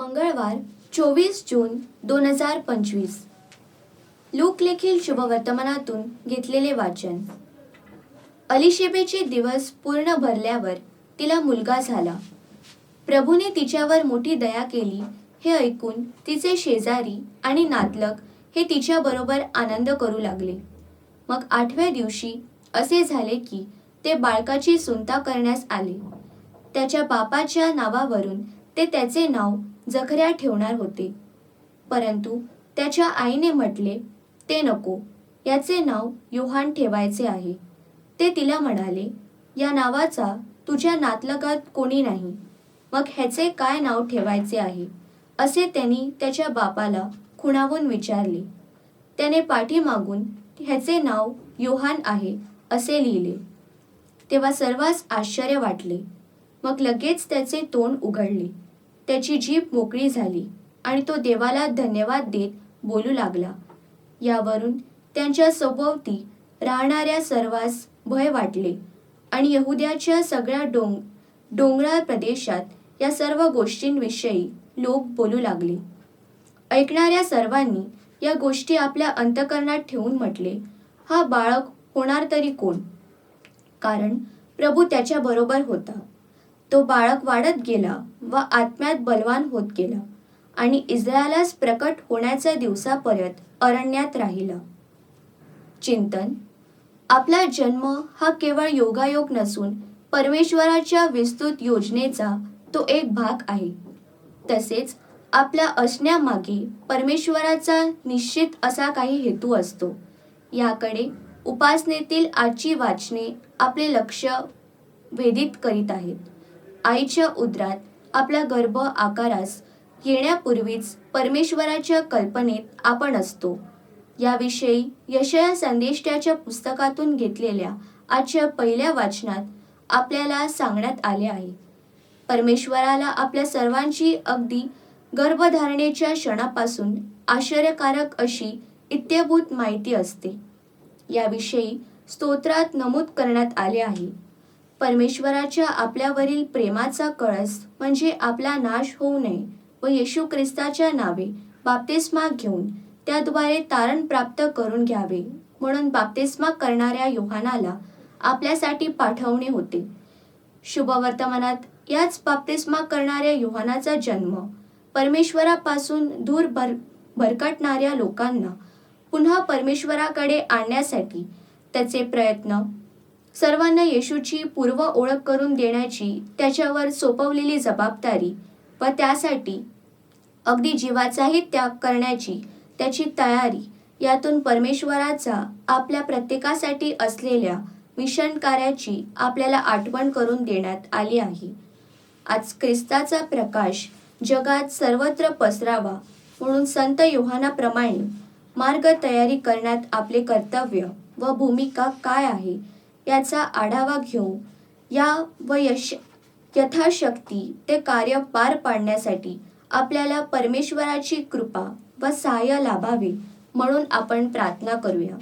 मंगळवार चोवीस जून दोन हजार पंचवीस. लोकलेखील शुभवर्तमानातून घेतलेले वाचन. अलिशेबेचे दिवस पूर्ण भरल्यावर तिला मुलगा झाला. प्रभूने तिच्यावर मोठी दया केली हे ऐकून तिचे शेजारी आणि नातलग हे तिच्याबरोबर आनंद करू लागले. मग आठव्या दिवशी असे झाले की ते बाळकाची सुनता करण्यास आले. त्याच्या बापाच्या नावावरून ते त्याचे नाव जखऱ्या ठेवणार होते. परंतु त्याच्या आईने म्हटले ते नको. याचे नाव योहान ठेवायचे आहे. ते तिला म्हणाले या नावाचा तुझ्या नातलगात कोणी नाही. मग ह्याचे काय नाव ठेवायचे आहे? असे त्यांनी त्याच्या बापाला खुणावून विचारले. त्याने पाठीमागून ह्याचे नाव योहान आहे असे लिहिले. तेव्हा सर्वांस आश्चर्य वाटले. मग लगेच त्याचे तोंड उघडले. त्याची जीभ मोकळी झाली आणि तो देवाला धन्यवाद देत बोलू लागला. यावरून त्यांच्या सभोवती राहणाऱ्या सर्वांस भय वाटले आणि यहुद्याच्या सगळ्या डोंग डोंगराळ प्रदेशात या सर्व गोष्टींविषयी लोक बोलू लागले. ऐकणाऱ्या सर्वांनी या गोष्टी आपल्या अंतकरणात ठेवून म्हटले हा बाळक होणार तरी कोण? कारण प्रभू त्याच्याबरोबर होता. तो बाळक वाढत गेला व आत्म्यात बलवान होत गेला आणि इस्रायलास प्रकट होण्याच्या दिवसापर्यंत अरण्यात राहिला. चिंतन. आपला जन्म हा केवळ योगायोग नसून परमेश्वराच्या विस्तृत योजनेचा तो एक भाग आहे. तसेच आपल्या असण्यामागे परमेश्वराचा निश्चित असा काही हेतू असतो. याकडे उपासनेतील आजची वाचने आपले लक्ष वेधित करीत आहेत. आईच्या उदरात आपला गर्भ आकारास येण्यापूर्वीच परमेश्वराच्या कल्पनेत आपण असतो. याविषयी यशया संदेष्ट्याच्या पुस्तकातून घेतलेल्या आजच्या पहिल्या वाचनात आपल्याला सांगण्यात आले आहे. परमेश्वराला आपल्या सर्वांची अगदी गर्भधारणेच्या क्षणापासून आश्चर्यकारक अशी इत्यभूत माहिती असते. याविषयी स्तोत्रात नमूद करण्यात आले आहे. परमेश्वराच्या आपल्यावरील प्रेमाचा कळस म्हणजे आपला नाश होऊ नये व येशू ख्रिस्ताच्या नावे बाप्तिस्मा घेऊन त्याद्वारे तारण प्राप्त करून घ्यावे. म्हणून बाप्तिस्मा करणाऱ्या योहानाला आपल्यासाठी पाठवणे होते. शुभवर्तमानात याच बाप्तिस्मा करणाऱ्या योहानाचा जन्म परमेश्वरापासून दूर भर भरकटणाऱ्या लोकांना पुन्हा परमेश्वराकडे आणण्यासाठी त्याचे प्रयत्न सर्वांना येशूची पूर्व ओळख करून देण्याची त्याच्यावर सोपवलेली जबाबदारी व त्यासाठी अगदी जीवाचाही त्याग करण्याची त्याची तयारी यातून परमेश्वराचा आपल्या प्रत्येकासाठी असलेल्या मिशन कार्याची आपल्याला आठवण करून देण्यात आली आहे. आज ख्रिस्ताचा प्रकाश जगात सर्वत्र पसरावा म्हणून संत योहानाप्रमाणे मार्ग तयारी करण्यात आपले कर्तव्य व भूमिका काय आहे याचा आढावा घेऊ या व यश यथाशक्ती ते कार्य पार पाडण्यासाठी आपल्याला परमेश्वराची कृपा व सहाय्य लाभावे म्हणून आपण प्रार्थना करूया.